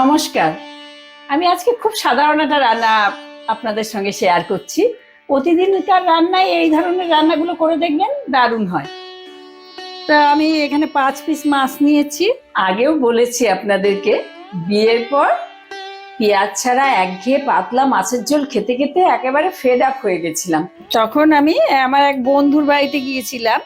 নমস্কার। আমি আজকে খুব সাধারণ একটা রান্না আপনাদের সঙ্গে শেয়ার করছি। প্রতিদিনকার রান্নায় এই ধরনের রান্নাগুলো করে দেখবেন, দারুণ হয়। তা আমি এখানে পাঁচ পিস মাছ নিয়েছি। আগেও বলেছি আপনাদেরকে, বিয়ের পর পেঁয়াজ ছাড়া একঘেয়ে পাতলা মাছের ঝোল খেতে খেতে একেবারে ফেড আপ হয়ে গেছিলাম। তখন আমি, আমার এক বন্ধুর বাড়িতে গিয়েছিলাম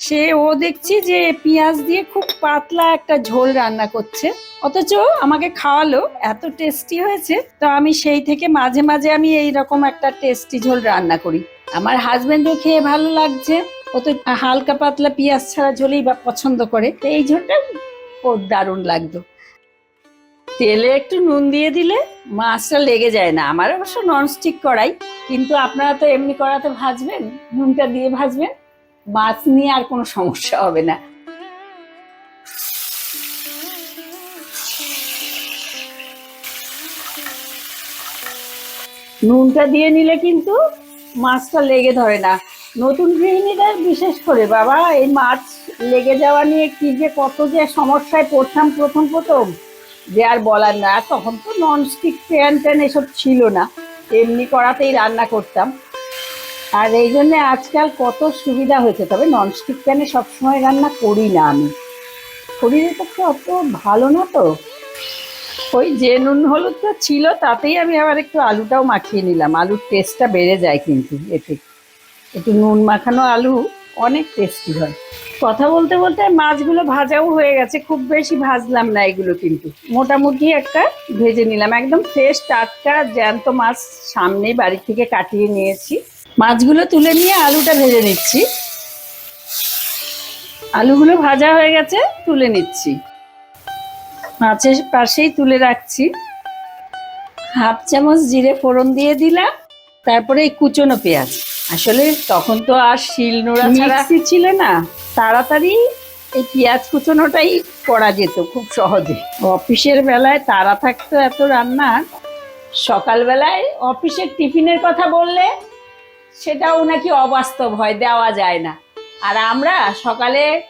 সে ও দেখছি যে পেঁয়াজ দিয়ে খুব পাতলা একটা ঝোল রান্না করছে। অথচ আমাকে খাওয়ালো, এত টেস্টি হয়েছে। তো আমি সেই থেকে মাঝে মাঝে আমি এই রকম একটা টেস্টি ঝোল রান্না করি। আমার হাজবেন্ডও খেয়ে ভালো লাগছে। ও তো হালকা পাতলা পেঁয়াজ ছাড়া ঝোলেই বা পছন্দ করে। তো এই ঝোলটা ও দারুণ লাগতো। তেলে একটু নুন দিয়ে দিলে মাছটা লেগে যায় না। আমার অবশ্য ননস্টিক করাই কিন্তু আপনারা তো এমনি করাতে ভাজবেন, নুনটা দিয়ে ভাজবেন। মাছ নিয়ে আর কোনো সমস্যা হবে না। নুনটা দিয়ে নিলে কিন্তু মাছটা লেগে ধরে না। নতুন গৃহিণীদের বিশেষ করে, বাবা, এই মাছ লেগে যাওয়া নিয়ে কি যে কত যে সমস্যায় পড়তাম প্রথম প্রথম, যে আর বলার না। তখন তো ননস্টিক প্যান ট্যান এসব ছিল না। এমনি করাতেই রান্না করতাম। আর এই জন্যে আজকাল কত সুবিধা হয়েছে। তবে ননস্টিক প্যানে সবসময় রান্না করি না আমি। শরীরের পক্ষে অত ভালো না তো। ওই যে নুন হলুদটা ছিল, তাতেই আমি আবার একটু আলুটাও মাখিয়ে নিলাম। আলুর টেস্টটা বেড়ে যায় কিন্তু এতে। একটু নুন মাখানো আলু অনেক টেস্টি হয়। কথা বলতে বলতে মাছগুলো ভাজাও হয়ে গেছে। খুব বেশি ভাজলাম না এগুলো কিন্তু। মোটামুটি একটা ভেজে নিলাম। একদম ফ্রেশ টাটকা, জ্যান্ত মাছ সামনেই বাড়ি থেকে কাটিয়ে নিয়েছি। মাছগুলো তুলে নিয়ে আলুটা ভেজে নিচ্ছি। আলুগুলো ভাজা হয়ে গেছে তুলে নিচ্ছি। মাছের পাশেই তুলে রাখছি। হাফ চামচ জিরে ফোড়ন দিয়ে দিলাম তারপরে এই কুচনো পেঁয়াজ। আসলে তখন তো আর শিল নোড়া ছাড়া ছিল না। তাড়াতাড়ি এই পেঁয়াজ কুচনোটাই করা যেত খুব সহজে। অফিসের বেলায় তারা থাকতো এত রান্না। সকালবেলায় অফিসের টিফিনের কথা বললে সেটাও নাকি অবাস্তব হয়, দেওয়া যায় না। আর আমরা সকালে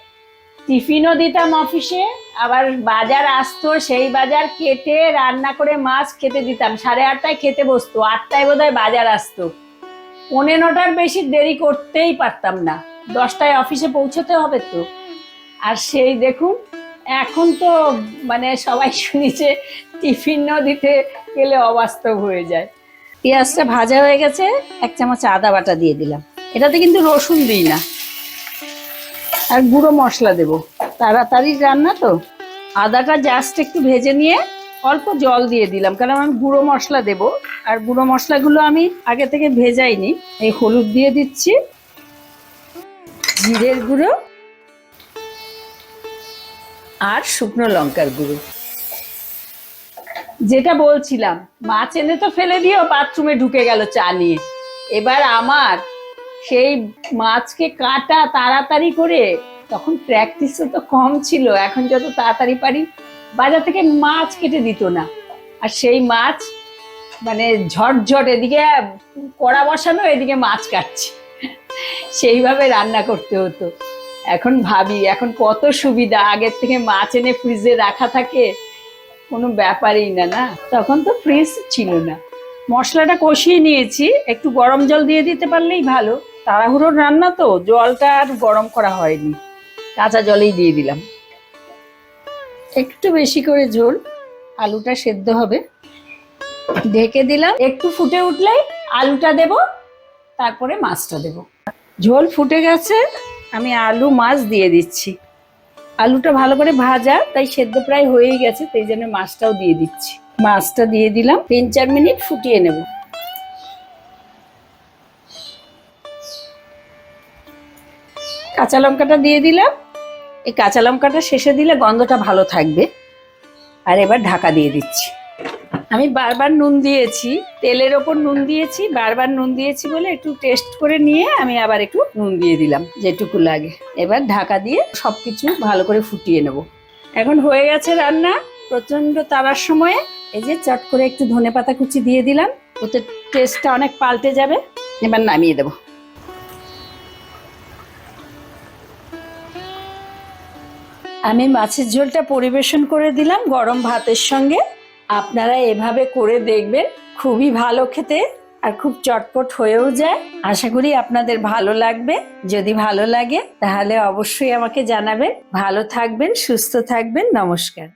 টিফিনও দিতাম অফিসে, আবার বাজার আসতো, সেই বাজার কেটে রান্না করে মাছ খেতে দিতাম। সাড়ে আটটায় খেতে বসতো, আটটায় বোধহয় বাজার আসতো। পৌনে নটার বেশি দেরি করতেই পারতাম না। দশটায় অফিসে পৌঁছতে হবে তো। আর সেই দেখুন, এখন তো মানে সবাই শুনেছে, টিফিনও দিতে গেলে অবাস্তব হয়ে যায়। পেঁয়াজটা ভাজা হয়ে গেছে, এক চামচ আদা বাটা দিয়ে দিলাম। এটাতে কিন্তু রসুন দিই না। আর গুঁড়ো মশলা দেব। তাড়াতাড়ি রান্না তো। আদাটা জাস্ট একটু ভেজে নিয়ে অল্প জল দিয়ে দিলাম, কারণ আমি গুঁড়ো মশলা দেব। আর গুঁড়ো মশলাগুলো আমি আগে থেকে ভেজাইনি। এই হলুদ দিয়ে দিচ্ছি। জিরের গুঁড়ো আর শুকনো লঙ্কার গুঁড়ো। যেটা বলছিলাম, মাছ এনে তো ফেলে দিও বাথরুমে ঢুকে গেল চা নিয়ে। এবার আমার সেই মাছকে কাটা তাড়াতাড়ি করে, তখন প্র্যাকটিসও তো কম ছিল, এখন যত তাড়াতাড়ি পারি, বাজার থেকে মাছ কেটে দিত না। আর সেই মাছ মানে ঝটঝট এদিকে কড়া বসানো, এদিকে মাছ কাটছি। সেইভাবে রান্না করতে হতো। এখন ভাবি, এখন কত সুবিধা, আগের থেকে মাছ এনে ফ্রিজে রাখা থাকে কোনো ব্যাপারই না না? তখন তো ফ্রিজ ছিল না। মশলাটা কষিয়ে নিয়েছি, একটু গরম জল দিয়ে দিতে পারলেই ভালো। তাড়াহুড়োর রান্না তো, জলটা আর গরম করা হয়নি। কাঁচা জলেই দিয়ে দিলাম। একটু বেশি করে ঝোল, আলুটা সেদ্ধ হবে। ঢেকে দিলাম, একটু ফুটে উঠলেই আলুটা দেব, তারপরে মাছটা দেব। ঝোল ফুটে গেছে, আমি আলু মাছ দিয়ে দিচ্ছি। আলুটা ভালো করে ভাজা, তাই সেদ্ধ প্রায় হয়েই গেছে, তাই জন্য মাছটাও দিয়ে দিচ্ছি। মাছটা দিয়ে দিলাম, তিন চার মিনিট ফুটিয়ে নেব। কাঁচা লঙ্কাটা দিয়ে দিলাম। এই কাঁচা লঙ্কাটা শেষে দিলে গন্ধটা ভালো থাকবে। আর এবার ঢাকা দিয়ে দিচ্ছি। আমি বারবার নুন দিয়েছি, তেলের ওপর নুন দিয়েছি, বারবার নুন দিয়েছি বলে একটু টেস্ট করে নিয়ে আমি আবার একটু নুন দিয়ে দিলাম, যেটুকু লাগে। এবার ঢাকা দিয়ে সব কিছু ভালো করে ফুটিয়ে নেব। এখন হয়ে গেছে রান্না, প্রচণ্ড তারার সময়ে। এই যে চট করে একটু ধনে পাতা কুচি দিয়ে দিলাম, ওতে টেস্টটা অনেক পাল্টে যাবে। এবার নামিয়ে দেবো। আমি মাছের ঝোলটা পরিবেশন করে দিলাম গরম ভাতের সঙ্গে। আপনারা এভাবে করে দেখবেন, খুবই ভালো খেতে আর খুব চটপট হয়েও যায়। আশা করি আপনাদের ভালো লাগবে। যদি ভালো লাগে, তাহলে অবশ্যই আমাকে জানাবেন। ভালো থাকবেন, সুস্থ থাকবেন। নমস্কার।